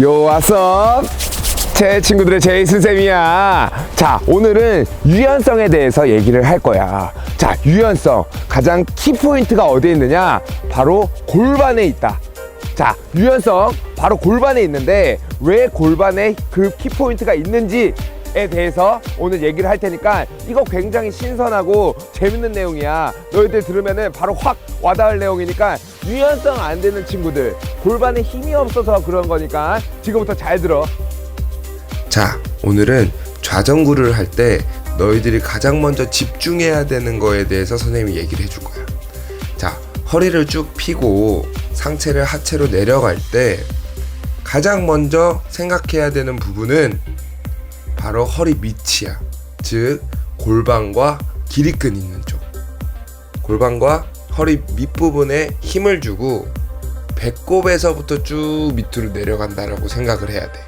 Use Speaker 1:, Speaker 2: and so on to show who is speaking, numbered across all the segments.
Speaker 1: 요와서 제 친구들의 제이슨 쌤이야. 자, 오늘은 유연성에 대해서 얘기를 할 거야. 자, 유연성. 가장 키포인트가 어디에 있느냐? 바로 골반에 있다. 자, 유연성. 바로 골반에 있는데, 왜 골반에 그 키포인트가 있는지, 에 대해서 오늘 얘기를 할 테니까 이거 굉장히 신선하고 재밌는 내용이야. 너희들 들으면은 바로 확 와닿을 내용이니까 유연성 안 되는 친구들 골반에 힘이 없어서 그런 거니까 지금부터 잘 들어.
Speaker 2: 자, 오늘은 좌전구를 할 때 너희들이 가장 먼저 집중해야 되는 거에 대해서 선생님이 얘기를 해줄 거야. 자, 허리를 쭉 펴고 상체를 하체로 내려갈 때 가장 먼저 생각해야 되는 부분은 바로 허리 밑이야. 즉, 골반과 길이끈 있는 쪽. 골반과 허리 밑부분에 힘을 주고 배꼽에서부터 쭉 밑으로 내려간다라고 생각을 해야 돼.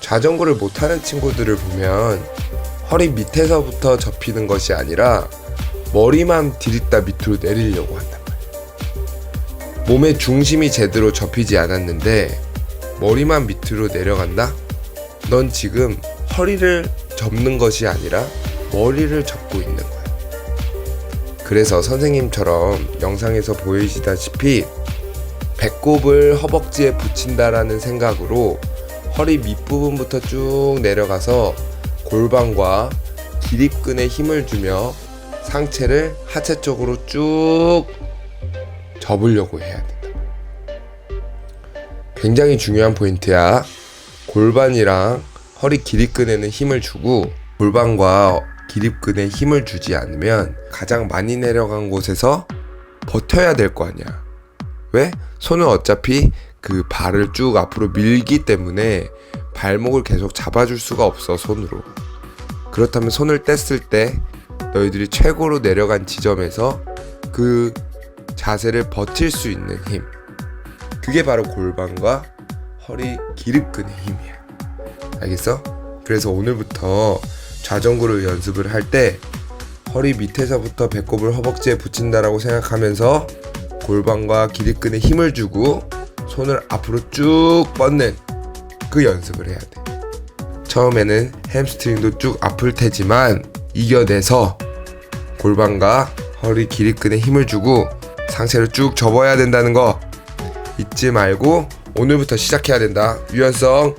Speaker 2: 자전거를 못하는 친구들을 보면 허리 밑에서부터 접히는 것이 아니라 머리만 디립다 밑으로 내리려고 한단 말이야. 몸의 중심이 제대로 접히지 않았는데 머리만 밑으로 내려간다? 넌 지금 허리를 접는 것이 아니라 머리를 접고 있는 거야. 그래서 선생님처럼 영상에서 보이시다시피 배꼽을 허벅지에 붙인다라는 생각으로 허리 밑부분부터 쭉 내려가서 골반과 기립근에 힘을 주며 상체를 하체 쪽으로 쭉 접으려고 해야 된다. 굉장히 중요한 포인트야. 골반이랑 허리 기립근에는 힘을 주고 골반과 기립근에 힘을 주지 않으면 가장 많이 내려간 곳에서 버텨야 될 거 아니야. 왜? 손은 어차피 그 발을 쭉 앞으로 밀기 때문에 발목을 계속 잡아줄 수가 없어 손으로. 그렇다면 손을 뗐을 때 너희들이 최고로 내려간 지점에서 그 자세를 버틸 수 있는 힘. 그게 바로 골반과 허리 기립근의 힘이야. 알겠어? 그래서 오늘부터 좌전구를 연습을 할 때 허리 밑에서부터 배꼽을 허벅지에 붙인다라고 생각하면서 골반과 기립근에 힘을 주고 손을 앞으로 쭉 뻗는 그 연습을 해야 돼. 처음에는 햄스트링도 쭉 아플 테지만 이겨내서 골반과 허리 기립근에 힘을 주고 상체를 쭉 접어야 된다는 거 잊지 말고 오늘부터 시작해야 된다. 유연성